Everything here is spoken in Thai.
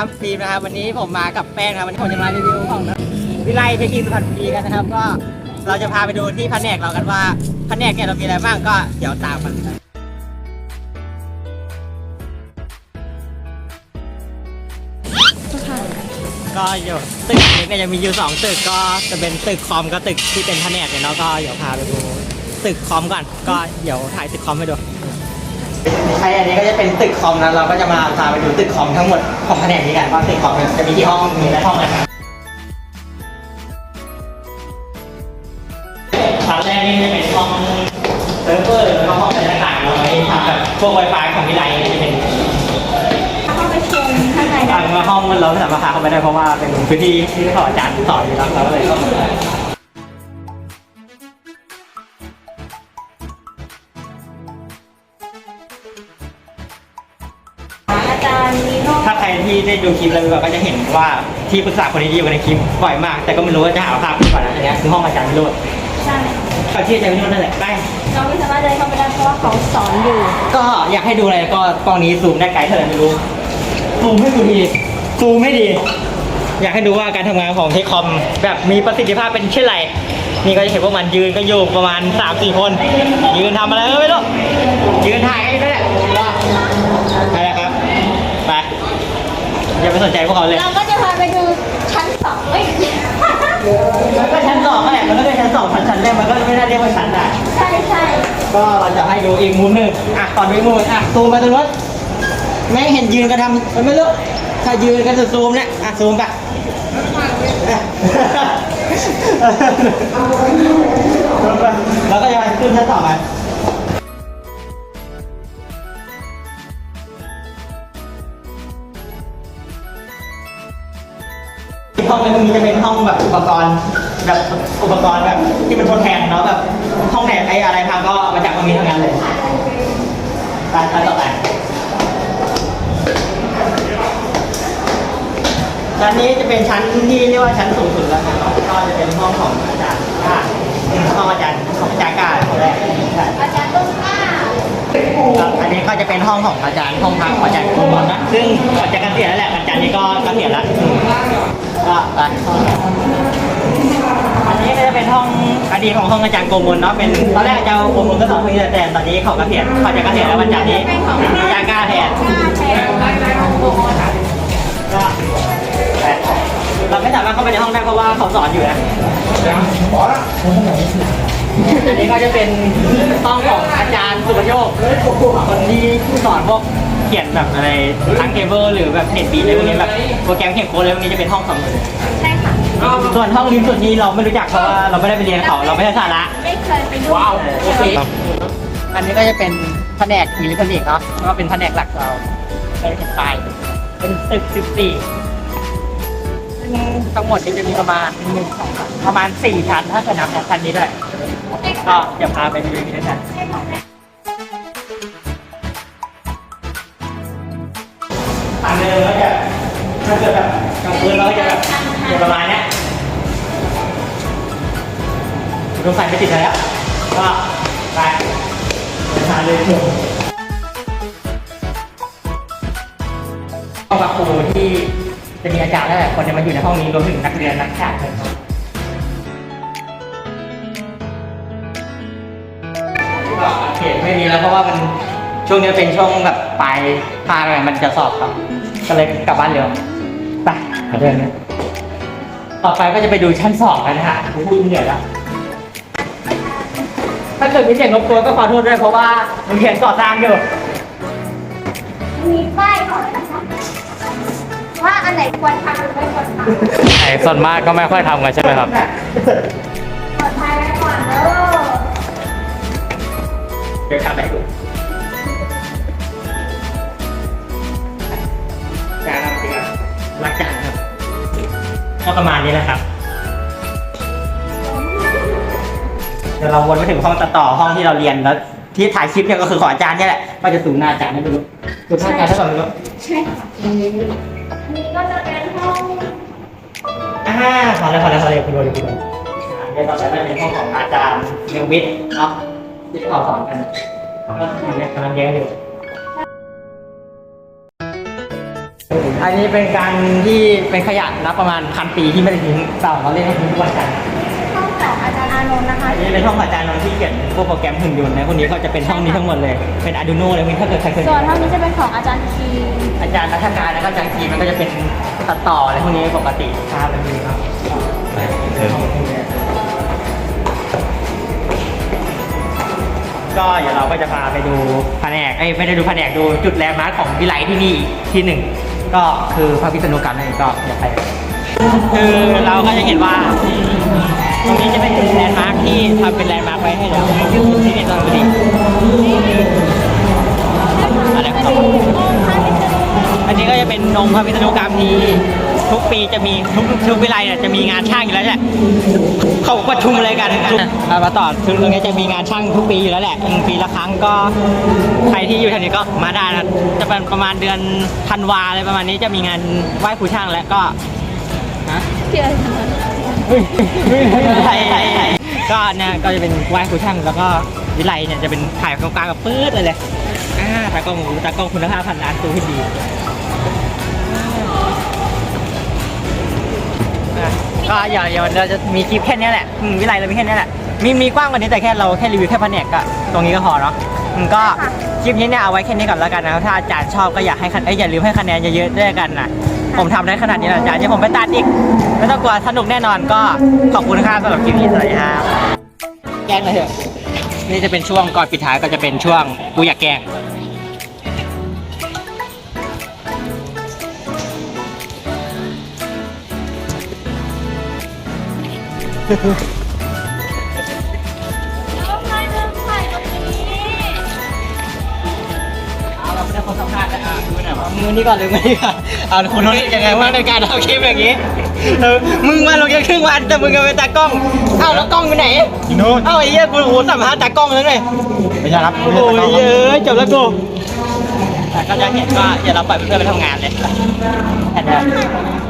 ามฟิล์มนะครับวันนี้ผมมากับแป้งครับวันนี้ผมจะมารีวิวของวิไลเทคนิคสุพรรณบุรีกันนะครับ ก็เราจะพาไปดูที่แผนกเรากันว่าแผนกเนี่ยเรามีอะไรบ้างก็เดี๋ยวตามกันก็อยู่ตึกนี้เนี่ยจะมีอยู่สองตึกก็จะเป็นตึกคอมกับตึกที่เป็นแผนกเนี่ยเนาะก็เดี๋ยวพาไปดูตึกคอมก่อนก็เดี๋ยวถ่ายตึกคอมให้ดู ใช่อันนี้ก็จะเป็นตึกคอมนะเราก็จะมาพาไปดูตึกคอมทั้งหมดของแผนกนี้กันว่าตึกคอมเนี่ยจะมีกี่ห้องมีอะไรห้องอะไรครับชั้นแรกนี่จะเป็นห้องเซิร์ฟเวอร์แล้วก็ห้องอะไรต่างๆเราไว้ทำแบบพวก Wi-Fi ของวิไลจะเป็นเข้าไปชมข้างใน ทางมาห้องเราไม่สามารถพาเข้าไปได้เพราะว่าเป็นพื้นที่ที่เขาอาจารย์สอนอยู่แล้วเราก็เลยเข้ามาอา ถ้าใครที่ได้ดูคลิปแล้วก็จะเห็นว่าที่ปรึกษาคนนี้อยู่ในคลิปบ่อยมาก แต่ก็ไม่รู้ว่าจะหาภาพก่อนนะอันเนี้ยคือห้องอาจารย์วิโรจน์ใช่เขาที่อาจารย์วิโรจน์นั่นแหละไปเราไม่สามารถเดินเข้าไปได้เพราะว่าเขาสอนอยู่ ก็อยากให้ดูอะไรก็กล้องนี้ซูมได้ไกลเท่าไหร่ไม่รู้ซูมให้ดูดีซูมให้ดี อยากให้ดูว่าการทำงานของเทคคอมแบบมีประสิทธิภาพเป็นเช่นไรนี่ก็จะเห็นว่ามันยืนก็อยู่ประมาณ3-4คน ยืนทำอะไรก็ไม่รู้ยืนถ่ายกันอยู่นั่นแหละนั่นแหละครับไป อย่าไปสนใจพวกเขาเลย เราก็จะพาไปดูชั้นสองเอ้ยมันก็ชั้นสองนั่นแหละมันก็เป็นชั้นสองชั้นชั้นแรกมันก็ไม่น่าเรียกว่าชั้นได้ใช่ใช่ก็เราจะให้ดูอีกมุมหนึ่งอะก่อนดูอีกมุมหนึ่งอะซูมไปตรงนู้นแม่งเห็นยืนกันทำมันไม่รู้ถ้ายืนกันจะซูมเนี่ยอะซูมไปอะ แล้วก็จะขึ้นชั้นต่อไป ห้องหนึงจะเป็นห้องแบบอุปกรณ์แบบอุปกรณ์แบบที่มันทดแทนเนาะแบบห้องไหนไอ้อะไรพังก็เอามาจากตรงนี้ทั้งนั้นเลยไปไปต่อไปชั้นนี้จะเป็นชั้นที่เรียกว่าชั้นสูงสุดแล้วครับก็จะเป็นห้องของอาจารย์ก้าห้องอาจารย์ของอาจารย์ก้าคนแรกอาจารย์ต้นกล้าอันนี้ก็จะเป็นห้องของอาจารย์ห้องพักของอาจารย์กุมลนะซึ่งก่อนจะเกษียณแล้วแหละอาจารย์นี้ก็เกษียณแล้ว ไปอันนี้ก็จะเป็นห้องอดีตของห้องอาจารย์โกมลเนาะเป็นตอนแรกอาจารย์โกมลก็สอนที่นี่แต่ตอนนี้เขาเกษียณเขาจะเกษียณแล้วอาจารย์นี้อาจารย์กล้าแทนกล้าแทนก็ไปเราไม่สามารถเข้าไปในห้องได้เพราะว่าเขาสอนอยู่นะอันนี้ก็จะเป็นห้องของอาจารย์สุภโชคคนที่สอนพวก เขียนแบบอะไรทั้งเคเบิลหรือแบบเน็ตบีอะไรพวกนี้แบบโปรแกรมเขียนโค้ดอะไรพวกนี้จะเป็นห้องของใช่ค่ะส่วนห้องริมสุดนี้เราไม่รู้จักเพราะว่าเราไม่ได้ไปเรียนเขาเราไม่ได้สาระไม่เคยไปดูว้าวโอเคอันนี้ก็จะเป็นแผนกอิเล็กทรอนิกส์เนาะก็เป็นแผนกหลักเราเป็นไปเป็นตึก14ซึ่งทั้งหมดนี้จะมีประมาณหนึ่งสองสามประมาณสี่ชั้นถ้าจะนับชั้นนี้ด้วยก็เดี๋ยวพาไปดูอีกทีด้วยกัน ประมาณนี้ยรถไฟไม่ติดแล้ว ก็ไปทานเลยถูกห้องพักครูที่จะมีอาจารย์และหลายคนจะมาอยู่ในห้องนี้รวมถึงนักเรียนนักศึกษาเลยครับเห็นไม่มีแล้วเพราะว่ามันช่วงนี้เป็นช่วงแบบปลายภาคอะไรมันจะสอบครับ ก็เลยกลับบ้านเร็วไปเดินนะ ต่อไปก็จะไปดูชั้นสองกันนะฮะพูดเหนื่อยแล้วถ้าเกิดมีเสียงรบกวนก็ขอโทษด้วยเพราะว่ามันเขียนก่อสร้างอยู่ มีป้ายก่อนนะคะว่าอันไหนควรทำหรือไม่ควรทำไอ้ส่วนมากก็ไม่ค่อยทำกันใช่ไหมครับ ปลอดภัยไว้ก่อนเด้อเดี๋ยวทำให้ดูการทำจริงอะรักจานครับ ก็ประมาณนี้แหละครับเดี๋ยวเราวนไปถึงห้องตัดต่อห้องที่เราเรียนแล้ว ที่ถ่ายคลิปเนี่ยก็คือของอาจารย์เนี่ยแหละก็จะสูงหน้าอาจารย์ให้ดูดูหน้าอาจารย์เท่าไหร่ไม่รู้ใช่ค่ะอันนี้ก็จะเป็นห้องอ่าพอแล้วพอแล้วพอแล้วคุณโดนคุณโดนอ่าเดี๋ยวต่อไปก็เป็นห้องของอาจารย์เรียงวิทย์เนาะที่เขาสอนกันก็อยู่ในกำลังเรียนอยู่ อันนี้เป็นการที่เป็นขยะนับประมาณพันปีที่ไม่ได้ทิ้งเต่าเราเรียกว่าทิ้งทุกวันจันทร์ห้องของอาจารย์อานนท์นะคะอันนี้เป็นห้องอาจารย์นนท์ที่เขียนพวกโปรแกรมหุ่นยนต์นะคนนี้ก็จะเป็นห้องนี้ทั้งหมดเลยเป็น Arduino เลยถ้าเกิดใครเคยส่วนห้องนี้จะเป็นของอาจารย์คีอาจารย์รัชการแล้วก็อาจารย์กีมันก็จะเป็นตัดต่ออะไรพวกนี้ปกติภาพแบบนี้ครับก็เดี๋ยวเราก็จะพาไปดูแผนกเอ้ยไม่ได้ดูแผนกดูจุดแลนด์มาร์คของวิไลที่นี่อีกที่หนึ่ง ก็คือพระพิษณุกรรมนั่นเองก็อย่าไปคือเราก็จะเห็นว่าตรงนี้จะเป็นแลนด์มาร์คที่ทำเป็นแลนด์มาร์คไว้ให้เราที่นี่ตอนนี้อะไรครับอันนี้ก็จะเป็นนงพระพิษณุกรรมที่ ทุกปีจะมีทุกทุกวิไลเนี่ยจะมีงานช่างอยู่แล้วแหละเขาประชุมอะไรกันอะมาต่อคือตรงนี้จะมีงานช่างทุกปีอยู่แล้วแหละอืมปีละครั้งก็ใครที่อยู่แถวนี้ก็มาได้นะจะเป็นประมาณเดือนธันวาอะไรประมาณนี้จะมีงานไหว้ครูช่างแล้วก็ฮะเชื่อใช่ก็เนี่ยก็จะเป็นไหว้ครูช่างแล้วก็วิไลเนี่ยจะเป็นถ่ายกลางๆกับปื๊ดเลยเลยอ่าตากล้องหมูตากล้องคุณภาพพันล้านตัวที่ดี ก็อย่าอย่าเราจะมีคลิปแค่เนี้ยแหละอืมวิไลเรามีแค่เนี้ยแหละมีมีกว้างกว่านี้แต่แค่เราแค่รีวิวแค่แผนกก็ตรงนี้ก็พอเนาะอืมก็คลิปนี้เนี่ยเอาไว้แค่นี้ก่อนแล้วกันนะครับถ้าอาจารย์ชอบก็อยากให้คะแนนเอ้ยอย่าลืมให้คะแนนเยอะๆด้วยกันนะผมทำได้ขนาดนี้แล้วอาจารย์เดี๋ยวผมไปตัดอีกไม่ต้องกลัวสนุกแน่นอนก็ขอบคุณครับสำหรับคลิปนี้สวัสดีครับแกล้งเลยเถอะนี่จะเป็นช่วงก่อนปิดท้ายก็จะเป็นช่วงกูอยากแกล้ง ใครเดินถ่ายตรงนี้เอาเราไม่ได้คนสัมภาษณ์แล้วอะดูหน่อยว่ามือนี่ก่อนเลยมือนี่ก่อนเอาคุณรู้ยังไงว่างในการทำคลิปอย่างนี้เออมึงมาลงแค่ครึ่งวันแต่มึงก็เป็นตากล้องเอ้าแล้วกล้องไปไหนโน้นเอ้าไอ้เหี้ยกูโอ้โหสัมภาษณ์ตากล้องแล้วเลยไม่ใช่ครับโอ้โหเยอะจบแล้วกูแต่ก็จะเห็นว่าอย่าเราปล่อยเพื่อนๆไปทำงานเลยแค่นี้